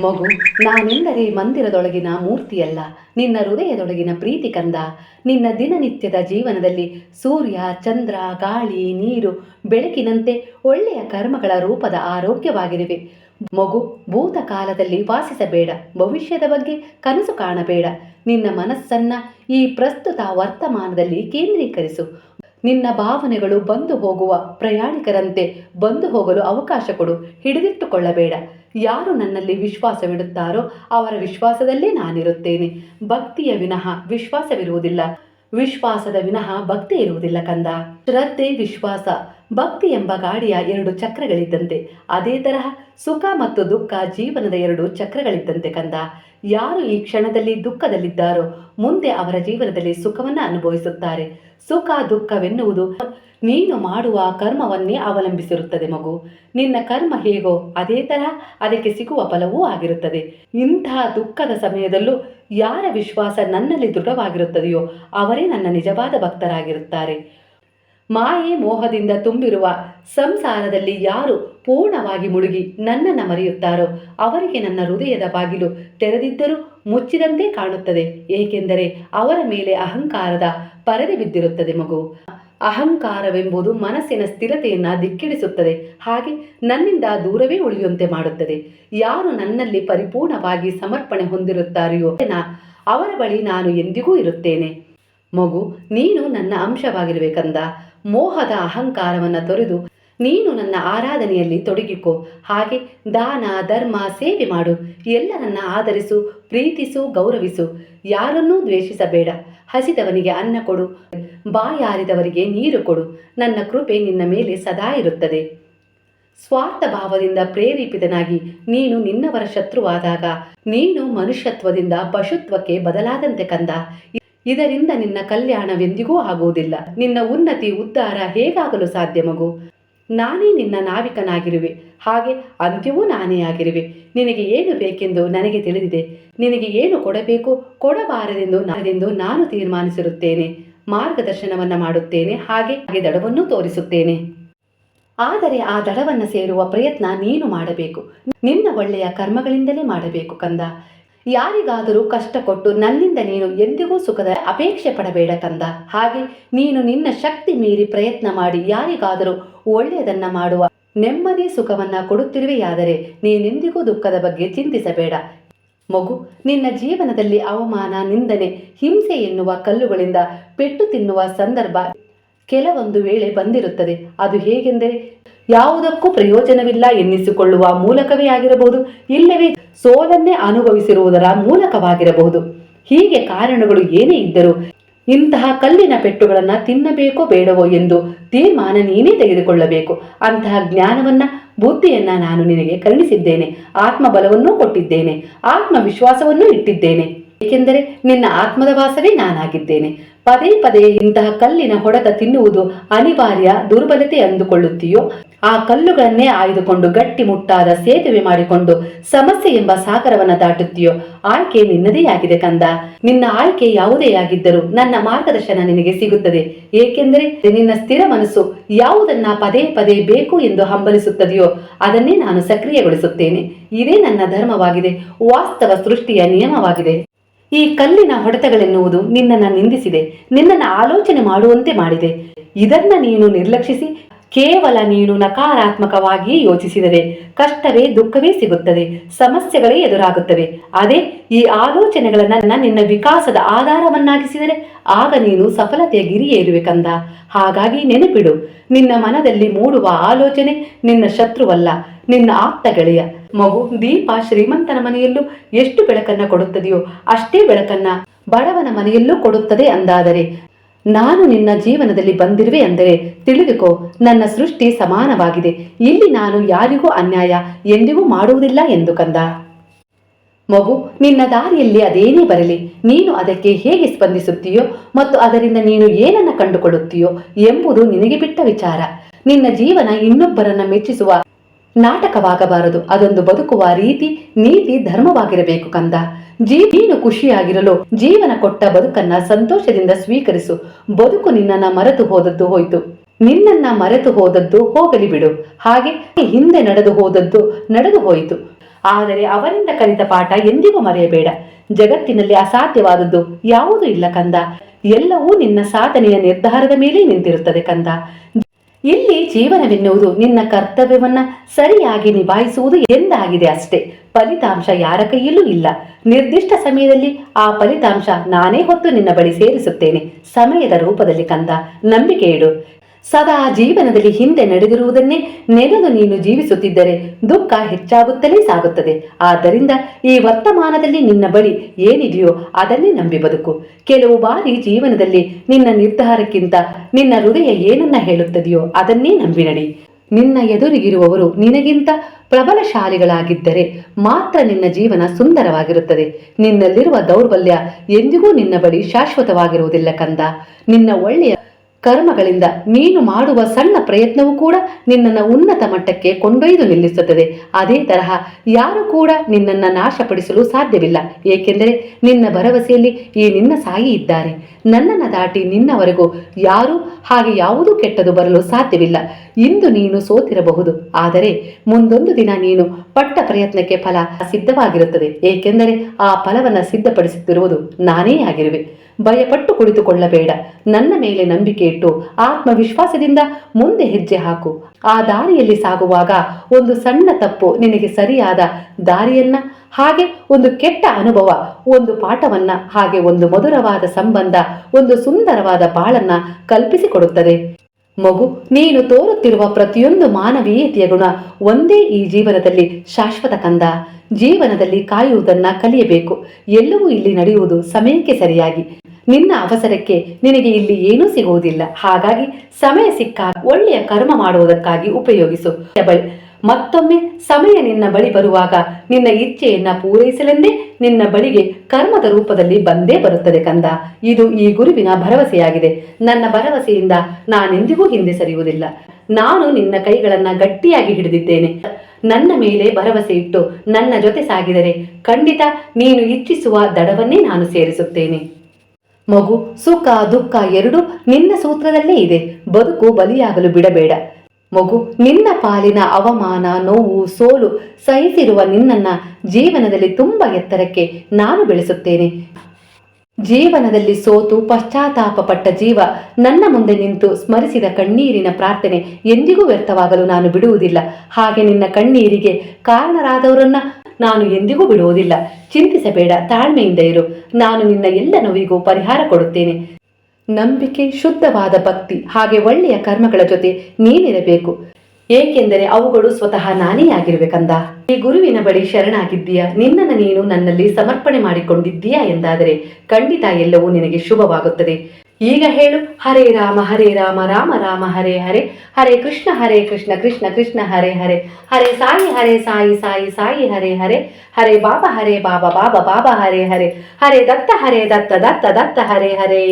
ಮಗು, ನಾನೆಂದರೆ ಮಂದಿರದೊಳಗಿನ ಮೂರ್ತಿಯಲ್ಲ, ನಿನ್ನ ಹೃದಯದೊಳಗಿನ ಪ್ರೀತಿ ಕಂದ. ನಿನ್ನ ದಿನನಿತ್ಯದ ಜೀವನದಲ್ಲಿ ಸೂರ್ಯ, ಚಂದ್ರ, ಗಾಳಿ, ನೀರು ಬೆಳಕಿನಂತೆ ಒಳ್ಳೆಯ ಕರ್ಮಗಳ ರೂಪದ ಆರೋಗ್ಯವಾಗಿರುವೆ. ಮಗು, ಭೂತಕಾಲದಲ್ಲಿ ವಾಸಿಸಬೇಡ, ಭವಿಷ್ಯದ ಬಗ್ಗೆ ಕನಸು ಕಾಣಬೇಡ. ನಿನ್ನ ಮನಸ್ಸನ್ನ ಈ ಪ್ರಸ್ತುತ ವರ್ತಮಾನದಲ್ಲಿ ಕೇಂದ್ರೀಕರಿಸು. ನಿನ್ನ ಭಾವನೆಗಳು ಬಂದು ಹೋಗುವ ಪ್ರಯಾಣಿಕರಂತೆ ಬಂದು ಹೋಗಲು ಅವಕಾಶ ಕೊಡು. ಹಿಡಿದಿಟ್ಟುಕೊಳ್ಳಬೇಡ. ಯಾರು ನನ್ನಲ್ಲಿ ವಿಶ್ವಾಸವಿಡುತ್ತಾರೋ ಅವರ ವಿಶ್ವಾಸದಲ್ಲೇ ನಾನಿರುತ್ತೇನೆ. ಭಕ್ತಿಯ ವಿನಃ ವಿಶ್ವಾಸವಿರುವುದಿಲ್ಲ. ವಿಶ್ವಾಸದ ವಿನಃ ಭಕ್ತಿ ಇರುವುದಿಲ್ಲ ಕಂದ. ಶ್ರದ್ಧೆ, ವಿಶ್ವಾಸ. ಭಕ್ತಿ ಎಂಬ ಗಾಡಿಯ ಎರಡು ಚಕ್ರಗಳಿದ್ದಂತೆ. ಅದೇ ತರಹ ಸುಖ ಮತ್ತು ದುಃಖ ಜೀವನದ ಎರಡು ಚಕ್ರಗಳಿದ್ದಂತೆ ಕಂದ. ಯಾರು ಈ ಕ್ಷಣದಲ್ಲಿ ದುಃಖದಲ್ಲಿದ್ದಾರೋ ಮುಂದೆ ಅವರ ಜೀವನದಲ್ಲಿ ಸುಖವನ್ನು ಅನುಭವಿಸುತ್ತಾರೆ. ಸುಖ ದುಃಖವೆನ್ನುವುದು ನೀನು ಮಾಡುವ ಕರ್ಮವನ್ನೇ ಅವಲಂಬಿಸಿರುತ್ತದೆ ಮಗು. ನಿನ್ನ ಕರ್ಮ ಹೇಗೋ ಅದೇ ತರಹ ಅದಕ್ಕೆ ಸಿಗುವ ಫಲವೂ ಆಗಿರುತ್ತದೆ. ಇಂತಹ ದುಃಖದ ಸಮಯದಲ್ಲೂ ಯಾರ ವಿಶ್ವಾಸ ನನ್ನಲ್ಲಿ ದೃಢವಾಗಿರುತ್ತದೆಯೋ ಅವರೇ ನನ್ನ ನಿಜವಾದ ಭಕ್ತರಾಗಿರುತ್ತಾರೆ. ಮಾಯೆ ಮೋಹದಿಂದ ತುಂಬಿರುವ ಸಂಸಾರದಲ್ಲಿ ಯಾರು ಪೂರ್ಣವಾಗಿ ಮುಳುಗಿ ನನ್ನನ್ನು ಮರೆಯುತ್ತಾರೋ ಅವರಿಗೆ ನನ್ನ ಹೃದಯದ ಬಾಗಿಲು ತೆರೆದಿದ್ದರೂ ಮುಚ್ಚಿದಂತೆ ಕಾಣುತ್ತದೆ, ಏಕೆಂದರೆ ಅವರ ಮೇಲೆ ಅಹಂಕಾರದ ಪರದೆ ಬಿದ್ದಿರುತ್ತದೆ ಮಗು. ಅಹಂಕಾರವೆಂಬುದು ಮನಸ್ಸಿನ ಸ್ಥಿರತೆಯನ್ನು ದಿಕ್ಕಿಡಿಸುತ್ತದೆ ಹಾಗೆ ನನ್ನಿಂದ ದೂರವೇ ಉಳಿಯುವಂತೆ ಮಾಡುತ್ತದೆ. ಯಾರು ನನ್ನಲ್ಲಿ ಪರಿಪೂರ್ಣವಾಗಿ ಸಮರ್ಪಣೆ ಹೊಂದಿರುತ್ತಾರೆಯೋ ಅವರ ಬಳಿ ನಾನು ಎಂದಿಗೂ ಇರುತ್ತೇನೆ. ಮಗು, ನೀನು ನನ್ನ ಅಂಶವಾಗಿರಬೇಕಂದ? ಮೋಹದ ಅಹಂಕಾರವನ್ನು ತೊರೆದು ನೀನು ನನ್ನ ಆರಾಧನೆಯಲ್ಲಿ ತೊಡಗಿಕೋ. ಹಾಗೆ ದಾನ, ಧರ್ಮ, ಸೇವೆ ಮಾಡು. ಎಲ್ಲರನ್ನ ಆದರಿಸು ಪ್ರೀತಿಸು, ಗೌರವಿಸು. ಯಾರನ್ನೂ ದ್ವೇಷಿಸಬೇಡ. ಹಸಿದವನಿಗೆ ಅನ್ನ ಕೊಡು. ಬಾಯಾರಿದವರಿಗೆ ನೀರು ಕೊಡು. ನನ್ನ ಕೃಪೆ ನಿನ್ನ ಮೇಲೆ ಸದಾ ಇರುತ್ತದೆ. ಸ್ವಾರ್ಥ ಭಾವದಿಂದ ಪ್ರೇರೇಪಿತನಾಗಿ ನೀನು ನಿನ್ನವರ ಶತ್ರುವಾದಾಗ ನೀನು ಮನುಷ್ಯತ್ವದಿಂದ ಪಶುತ್ವಕ್ಕೆ ಬದಲಾದಂತೆ ಕಂದ. ಇದರಿಂದ ನಿನ್ನ ಕಲ್ಯಾಣವೆಂದಿಗೂ ಆಗುವುದಿಲ್ಲ. ನಿನ್ನ ಉನ್ನತಿ ಉದ್ಧಾರ ಹೇಗಾಗಲು ಸಾಧ್ಯ ಮಗು? ನಾನೇ ನಿನ್ನ ನಾವಿಕನಾಗಿರುವೆ. ಹಾಗೆ ಅಂತ್ಯವೂ ನಾನೇ ಆಗಿರುವೆ. ನಿನಗೆ ಏನು ಬೇಕೆಂದು ನನಗೆ ತಿಳಿದಿದೆ. ನಿನಗೆ ಏನು ಕೊಡಬೇಕು? ಕೊಡಬಾರದೆಂದು ನಾನೆಂದು ನಾನು ತೀರ್ಮಾನಿಸಿರುತ್ತೇನೆ. ಮಾರ್ಗದರ್ಶನವನ್ನ ಮಾಡುತ್ತೇನೆ. ಹಾಗೆ ಹಾಗೆ ದಡವನ್ನು ತೋರಿಸುತ್ತೇನೆ. ಆದರೆ ಆ ದಡವನ್ನು ಸೇರುವ ಪ್ರಯತ್ನ ನೀನು ಮಾಡಬೇಕು. ನಿನ್ನ ಒಳ್ಳೆಯ ಕರ್ಮಗಳಿಂದಲೇ ಮಾಡಬೇಕು ಕಂದ. ಯಾರಿಗಾದರೂ ಕಷ್ಟ ಕೊಟ್ಟು ನನ್ನಿಂದ ನೀನು ಎಂದಿಗೂ ಸುಖದ ಅಪೇಕ್ಷೆ ಪಡಬೇಡ ಕಂದ ಹಾಗೆ ನೀನು ನಿನ್ನ ಶಕ್ತಿ ಮೀರಿ ಪ್ರಯತ್ನ ಮಾಡಿ ಯಾರಿಗಾದರೂ ಒಳ್ಳೆಯದನ್ನ ಮಾಡುವ ನೆಮ್ಮದಿ ಸುಖವನ್ನ ಕೊಡುತ್ತಿರುವೆಯಾದರೆ ನೀನೆಂದಿಗೂ ದುಃಖದ ಬಗ್ಗೆ ಚಿಂತಿಸಬೇಡ. ಮಗು, ನಿನ್ನ ಜೀವನದಲ್ಲಿ ಅವಮಾನ, ನಿಂದನೆ, ಹಿಂಸೆ ಎನ್ನುವ ಕಲ್ಲುಗಳಿಂದ ಪೆಟ್ಟು ತಿನ್ನುವ ಸಂದರ್ಭ ಕೆಲವೊಂದು ವೇಳೆ ಬಂದಿರುತ್ತದೆ. ಅದು ಹೇಗೆಂದರೆ ಯಾವುದಕ್ಕೂ ಪ್ರಯೋಜನವಿಲ್ಲ ಎನ್ನಿಸಿಕೊಳ್ಳುವ ಮೂಲಕವೇ ಆಗಿರಬಹುದು, ಇಲ್ಲವೇ ಸೋಲನ್ನೇ ಅನುಭವಿಸಿರುವುದರ ಮೂಲಕವಾಗಿರಬಹುದು. ಹೀಗೆ ಕಾರಣಗಳು ಏನೇ ಇದ್ದರೂ ಇಂತಹ ಕಲ್ಲಿನ ಪೆಟ್ಟುಗಳನ್ನ ತಿನ್ನಬೇಕೋ ಬೇಡವೋ ಎಂದು ತೀರ್ಮಾನ ನೀನೇ ತೆಗೆದುಕೊಳ್ಳಬೇಕು. ಅಂತಹ ಜ್ಞಾನವನ್ನ, ಬುದ್ಧಿಯನ್ನ ನಾನು ನಿನಗೆ ಕರುಣಿಸಿದ್ದೇನೆ, ಆತ್ಮಬಲವನ್ನೂ ಕೊಟ್ಟಿದ್ದೇನೆ, ಆತ್ಮವಿಶ್ವಾಸವನ್ನೂ ಇಟ್ಟಿದ್ದೇನೆ. ಏಕೆಂದರೆ ನಿನ್ನ ಆತ್ಮದ ವಾಸವೇ ನಾನಾಗಿದ್ದೇನೆ. ಪದೇ ಪದೇ ಇಂತಹ ಕಲ್ಲಿನ ಹೊಡೆತ ತಿನ್ನುವುದು ಅನಿವಾರ್ಯ ದುರ್ಬಲತೆ ಅಂದುಕೊಳ್ಳುತ್ತೀಯೋ ಆ ಕಲ್ಲುಗಳನ್ನೇ ಆಯ್ದುಕೊಂಡು ಗಟ್ಟಿ ಮುಟ್ಟಾದ ಸೇತುವೆ ಮಾಡಿಕೊಂಡು ಸಮಸ್ಯೆ ಎಂಬ ಸಾಗರವನ್ನ ದಾಟುತ್ತೀಯೋ? ಆಯ್ಕೆ ನಿನ್ನದೇ ಆಗಿದೆ ಕಂದ. ನಿನ್ನ ಆಯ್ಕೆ ಯಾವುದೇ ಆಗಿದ್ದರೂ ನನ್ನ ಮಾರ್ಗದರ್ಶನ ನಿನಗೆ ಸಿಗುತ್ತದೆ. ಏಕೆಂದರೆ ನಿನ್ನ ಸ್ಥಿರ ಮನಸ್ಸು. ಯಾವುದನ್ನ ಪದೇ ಪದೇ ಬೇಕು ಎಂದು ಹಂಬಲಿಸುತ್ತದೆಯೋ, ಅದನ್ನೇ ನಾನು ಸಕ್ರಿಯಗೊಳಿಸುತ್ತೇನೆ. ಇದೇ ನನ್ನ ಧರ್ಮವಾಗಿದೆ. ವಾಸ್ತವ ಸೃಷ್ಟಿಯ ನಿಯಮವಾಗಿದೆ. ಈ ಕಲ್ಲಿನ ಹೊಡೆತಗಳೆನ್ನುವುದು ನಿನ್ನನ್ನು ನಿಂದಿಸಿದೆ. ನಿನ್ನನ್ನು ಆಲೋಚನೆ ಮಾಡುವಂತೆ ಮಾಡಿದೆ. ಇದನ್ನ ನೀನು ನಿರ್ಲಕ್ಷಿಸಿ ಕೇವಲ ನೀನು ನಕಾರಾತ್ಮಕವಾಗಿ ಯೋಚಿಸಿದರೆ ಕಷ್ಟವೇ ದುಃಖವೇ ಸಿಗುತ್ತದೆ, ಸಮಸ್ಯೆಗಳೇ ಎದುರಾಗುತ್ತವೆ. ಅದೇ ಈ ಆಲೋಚನೆಗಳನ್ನ ನಿನ್ನ ವಿಕಾಸದ ಆಧಾರವನ್ನಾಗಿಸಿದರೆ ಆಗ ನೀನು ಸಫಲತೆಯ ಗಿರಿಯೇರುವೆ ಕಂದ. ಹಾಗಾಗಿ ನೆನಪಿಡು, ನಿನ್ನ ಮನದಲ್ಲಿ ಮೂಡುವ ಆಲೋಚನೆ ನಿನ್ನ ಶತ್ರುವಲ್ಲ, ನಿನ್ನ ಆಪ್ತ ಗೆಳೆಯ. ಮಗು, ದೀಪ ಶ್ರೀಮಂತನ ಮನೆಯಲ್ಲೂ ಎಷ್ಟು ಬೆಳಕನ್ನ ಕೊಡುತ್ತದೆಯೋ ಅಷ್ಟೇ ಬೆಳಕನ್ನ ಬಡವನ ಮನೆಯಲ್ಲೂ ಕೊಡುತ್ತದೆ ಅಂದಾದರೆ ನಾನು ನಿನ್ನ ಜೀವನದಲ್ಲಿ ಬಂದಿರುವೆ ಅಂದರೆ ತಿಳಿದುಕೋ, ನನ್ನ ಸೃಷ್ಟಿ ಸಮಾನವಾಗಿದೆ. ಇಲ್ಲಿ ನಾನು ಯಾರಿಗೂ ಅನ್ಯಾಯ, ಎಂದಿಗೂ ಮಾಡುವುದಿಲ್ಲ ಎಂದು ಕಂದ. ಮಗು, ನಿನ್ನ ದಾರಿಯಲ್ಲಿ ಅದೇನೇ ಬರಲಿ, ನೀನು ಅದಕ್ಕೆ ಹೇಗೆ ಸ್ಪಂದಿಸುತ್ತೀಯೋ ಮತ್ತು ಅದರಿಂದ ನೀನು ಏನನ್ನ ಕಂಡುಕೊಳ್ಳುತ್ತೀಯೋ ಎಂಬುದು ನಿನಗೆ ಬಿಟ್ಟ ವಿಚಾರ. ನಿನ್ನ ಜೀವನ ಇನ್ನೊಬ್ಬರನ್ನ ಮೆಚ್ಚಿಸುವ ನಾಟಕವಾಗಬಾರದು, ಅದೊಂದು ಬದುಕುವ ರೀತಿ, ನೀತಿ, ಧರ್ಮವಾಗಿರಬೇಕು ಕಂದ. ನೀನು ಖುಷಿಯಾಗಿರಲು, ಜೀವನ ಕೊಟ್ಟ ಬದುಕನ್ನ ಸಂತೋಷದಿಂದ ಸ್ವೀಕರಿಸು. ಬದುಕು ನಿನ್ನನ್ನ ಮರೆತು ಹೋದದ್ದು ಹೋಯ್ತು. ನಿನ್ನನ್ನ ಮರೆತು ಹೋದದ್ದು ಹೋಗಲಿ ಬಿಡು. ಹಾಗೆ ಹಿಂದೆ ನಡೆದು ಹೋದದ್ದು ನಡೆದು ಹೋಯಿತು. ಆದರೆ ಅವರಿಂದ ಕಲಿತ ಪಾಠ ಎಂದಿಗೂ ಮರೆಯಬೇಡ. ಜಗತ್ತಿನಲ್ಲಿ ಅಸಾಧ್ಯವಾದದ್ದು ಯಾವುದೂ ಇಲ್ಲ ಕಂದ. ಎಲ್ಲವೂ ನಿನ್ನ ಸಾಧನೆಯ ನಿರ್ಧಾರದ ಮೇಲೆ ನಿಂತಿರುತ್ತದೆ ಕಂದ. ಇಲ್ಲಿ ಜೀವನವೆನ್ನುವುದು ನಿನ್ನ ಕರ್ತವ್ಯವನ್ನ ಸರಿಯಾಗಿ ನಿಭಾಯಿಸುವುದು ಎಂದಾಗಿದೆ ಅಷ್ಟೇ. ಫಲಿತಾಂಶ ಯಾರ ಕೈಯಲ್ಲೂ ಇಲ್ಲ. ನಿರ್ದಿಷ್ಟ ಸಮಯದಲ್ಲಿ ಆ ಫಲಿತಾಂಶ ನಾನೇ ಹೊತ್ತು ನಿನ್ನ ಬಳಿ ಸೇರಿಸುತ್ತೇನೆ. ಸಮಯದ ರೂಪದಲ್ಲಿ ಕಂದ, ನಂಬಿಕೆ ಇಡು. ಸದಾ ಜೀವನದಲ್ಲಿ ಹಿಂದೆ ನಡೆದಿರುವುದನ್ನೇ ನೆನೆದು ನೀನು ಜೀವಿಸುತ್ತಿದ್ದರೆ ದುಃಖ ಹೆಚ್ಚಾಗುತ್ತಲೇ ಸಾಗುತ್ತದೆ. ಆದ್ದರಿಂದ ಈ ವರ್ತಮಾನದಲ್ಲಿ ನಿನ್ನ ಬಳಿ ಏನಿದೆಯೋ ಅದನ್ನೇ ನಂಬಿ ಬದುಕು. ಕೆಲವು ಬಾರಿ ಜೀವನದಲ್ಲಿ ನಿನ್ನ ನಿರ್ಧಾರಕ್ಕಿಂತ ನಿನ್ನ ಹೃದಯ ಏನನ್ನ ಹೇಳುತ್ತದೆಯೋ ಅದನ್ನೇ ನಂಬಿ ನಡಿ. ನಿನ್ನ ಎದುರಿಗಿರುವವರು ನಿನಗಿಂತ ಪ್ರಬಲಶಾಲಿಗಳಾಗಿದ್ದರೆ ಮಾತ್ರ ನಿನ್ನ ಜೀವನ ಸುಂದರವಾಗಿರುತ್ತದೆ. ನಿನ್ನಲ್ಲಿರುವ ದೌರ್ಬಲ್ಯ ಎಂದಿಗೂ ನಿನ್ನ ಬಳಿ ಶಾಶ್ವತವಾಗಿರುವುದಿಲ್ಲ ಕಂದ. ನಿನ್ನ ಒಳ್ಳೆಯ ಕರ್ಮಗಳಿಂದ ನೀನು ಮಾಡುವ ಸಣ್ಣ ಪ್ರಯತ್ನವೂ ಕೂಡ ನಿನ್ನನ್ನು ಉನ್ನತ ಮಟ್ಟಕ್ಕೆ ಕೊಂಡೊಯ್ದು ನಿಲ್ಲಿಸುತ್ತದೆ. ಅದೇ ತರಹ ಯಾರು ಕೂಡ ನಿನ್ನನ್ನು ನಾಶಪಡಿಸಲು ಸಾಧ್ಯವಿಲ್ಲ. ಏಕೆಂದರೆ ನಿನ್ನ ಭರವಸೆಯಲ್ಲಿ ಈ ನಿನ್ನ ಸಾಯಿ ಇದ್ದಾರೆ. ನನ್ನನ್ನು ದಾಟಿ ನಿನ್ನವರೆಗೂ ಯಾರು ಹಾಗೆ ಯಾವುದೂ ಕೆಟ್ಟದು ಬರಲು ಸಾಧ್ಯವಿಲ್ಲ. ಇಂದು ನೀನು ಸೋತಿರಬಹುದು. ಆದರೆ ಮುಂದೊಂದು ದಿನ ನೀನು ಪಟ್ಟ ಪ್ರಯತ್ನಕ್ಕೆ ಫಲ ಸಿದ್ಧವಾಗಿರುತ್ತದೆ. ಏಕೆಂದರೆ ಆ ಫಲವನ್ನು ಸಿದ್ಧಪಡಿಸುತ್ತಿರುವುದು ನಾನೇ ಆಗಿರುವೆ. ಭಯಪಟ್ಟು ಕುಳಿತುಕೊಳ್ಳಬೇಡ. ನನ್ನ ಮೇಲೆ ನಂಬಿಕೆ ಇಟ್ಟು ಆತ್ಮವಿಶ್ವಾಸದಿಂದ ಮುಂದೆ ಹೆಜ್ಜೆ ಹಾಕು. ಆ ದಾರಿಯಲ್ಲಿ ಸಾಗುವಾಗ ಒಂದು ಸಣ್ಣ ತಪ್ಪು ನಿನಗೆ ಸರಿಯಾದ ದಾರಿಯನ್ನ, ಹಾಗೆ ಒಂದು ಕೆಟ್ಟ ಅನುಭವ, ಒಂದು ಪಾಠವನ್ನ, ಹಾಗೆ ಒಂದು ಮಧುರವಾದ ಸಂಬಂಧ, ಒಂದು ಸುಂದರವಾದ ಬಾಳನ್ನ ಕಲ್ಪಿಸಿಕೊಡುತ್ತದೆ. ಮಗು, ನೀನು ತೋರುತ್ತಿರುವ ಪ್ರತಿಯೊಂದು ಮಾನವೀಯತೆಯ ಗುಣ ಒಂದೇ ಈ ಜೀವನದಲ್ಲಿ ಶಾಶ್ವತ ಕಂದ. ಜೀವನದಲ್ಲಿ ಕಾಯುವುದನ್ನ ಕಲಿಯಬೇಕು. ಎಲ್ಲವೂ ಇಲ್ಲಿ ನಡೆಯುವುದು ಸಮಯಕ್ಕೆ ಸರಿಯಾಗಿ. ನಿನ್ನ ಅವಸರಕ್ಕೆ ನಿನಗೆ ಇಲ್ಲಿ ಏನೂ ಸಿಗುವುದಿಲ್ಲ. ಹಾಗಾಗಿ ಸಮಯ ಸಿಕ್ಕ ಒಳ್ಳೆಯ ಕರ್ಮ ಮಾಡುವುದಕ್ಕಾಗಿ ಉಪಯೋಗಿಸು. ಮತ್ತೊಮ್ಮೆ ಸಮಯ ನಿನ್ನ ಬಳಿ ಬರುವಾಗ ನಿನ್ನ ಇಚ್ಛೆಯನ್ನ ಪೂರೈಸಲೆಂದೇ ನಿನ್ನ ಬಳಿಗೆ ಕರ್ಮದ ರೂಪದಲ್ಲಿ ಬಂದೇ ಬರುತ್ತದೆ ಕಂದ. ಇದು ಈ ಗುರುವಿನ ಭರವಸೆಯಾಗಿದೆ. ನನ್ನ ಭರವಸೆಯಿಂದ ನಾನೆಂದಿಗೂ ಹಿಂದೆ ಸರಿಯುವುದಿಲ್ಲ. ನಾನು ನಿನ್ನ ಕೈಗಳನ್ನ ಗಟ್ಟಿಯಾಗಿ ಹಿಡಿದಿದ್ದೇನೆ. ನನ್ನ ಮೇಲೆ ಭರವಸೆ ಇಟ್ಟು ನನ್ನ ಜೊತೆ ಸಾಗಿದರೆ ಖಂಡಿತ ನೀನು ಇಚ್ಛಿಸುವ ದಡವನ್ನೇ ನಾನು ಸೇರಿಸುತ್ತೇನೆ. ಮಗು, ಸುಖ, ದುಃಖ ಎರಡೂ ನಿನ್ನ ಸೂತ್ರದಲ್ಲೇ ಇದೆ. ಬದುಕು ಬಲಿಯಾಗಲು ಬಿಡಬೇಡ. ಮಗು, ನಿನ್ನ ಪಾಲಿನ ಅವಮಾನ, ನೋವು, ಸೋಲು ಸಹಿಸಿರುವ ನಿನ್ನನ್ನ ಜೀವನದಲ್ಲಿ ತುಂಬ ಎತ್ತರಕ್ಕೆ ನಾನು ಬೆಳೆಸುತ್ತೇನೆ. ಜೀವನದಲ್ಲಿ ಸೋತು ಪಶ್ಚಾತ್ತಾಪ ಪಟ್ಟ ಜೀವ ನನ್ನ ಮುಂದೆ ನಿಂತು ಸ್ಮರಿಸಿದ ಕಣ್ಣೀರಿನ ಪ್ರಾರ್ಥನೆ ಎಂದಿಗೂ ವ್ಯರ್ಥವಾಗಲು ನಾನು ಬಿಡುವುದಿಲ್ಲ. ಹಾಗೆ ನಿನ್ನ ಕಣ್ಣೀರಿಗೆ ಕಾರಣರಾದವರನ್ನ ನಾನು ಎಂದಿಗೂ ಬಿಡುವುದಿಲ್ಲ. ಚಿಂತಿಸಬೇಡ, ತಾಳ್ಮೆಯಿಂದ ಇರು. ನಾನು ನಿನ್ನ ಎಲ್ಲ ನೋವಿಗೂ ಪರಿಹಾರ ಕೊಡುತ್ತೇನೆ. ನಂಬಿಕೆ, ಶುದ್ಧವಾದ ಭಕ್ತಿ, ಹಾಗೆ ಒಳ್ಳೆಯ ಕರ್ಮಗಳ ಜೊತೆ ನೀನಿರಬೇಕು ಏಕೆಂದರೆ ಅವುಗಳು ಸ್ವತಃ ನಾನೇ ಆಗಿರ್ಬೇಕಂದ? ಈ ಗುರುವಿನ ಬಳಿ ಶರಣಾಗಿದ್ದೀಯಾ? ನಿನ್ನನ್ನು ನೀನು ನನ್ನಲ್ಲಿ ಸಮರ್ಪಣೆ ಮಾಡಿಕೊಂಡಿದ್ದೀಯಾ ಎಂದಾದರೆ ಖಂಡಿತ ಎಲ್ಲವೂ ನಿನಗೆ ಶುಭವಾಗುತ್ತದೆ. ಈಗ ಹೇಳು, ಹರೇ ರಾಮ ಹರೇ ರಾಮ ರಾಮ ರಾಮ, ಹರೇ ಹರೇ ಹರೇ ಕೃಷ್ಣ ಹರೇ ಕೃಷ್ಣ ಕೃಷ್ಣ ಕೃಷ್ಣ, ಹರೇ ಹರೇ ಹರೇ ಸಾಯಿ ಹರೇ ಸಾಯಿ ಸಾಯಿ ಸಾಯಿ, ಹರೇ ಹರೇ ಹರೇ ಬಾಬಾ ಹರೇ ಬಾಬಾ ಬಾಬಾ ಬಾಬಾ, ಹರೇ ಹರೇ ಹರೇ ದತ್ತ ಹರೇ ದತ್ತ ದತ್ತ ದತ್ತ, ಹರೇ ಹರೇ.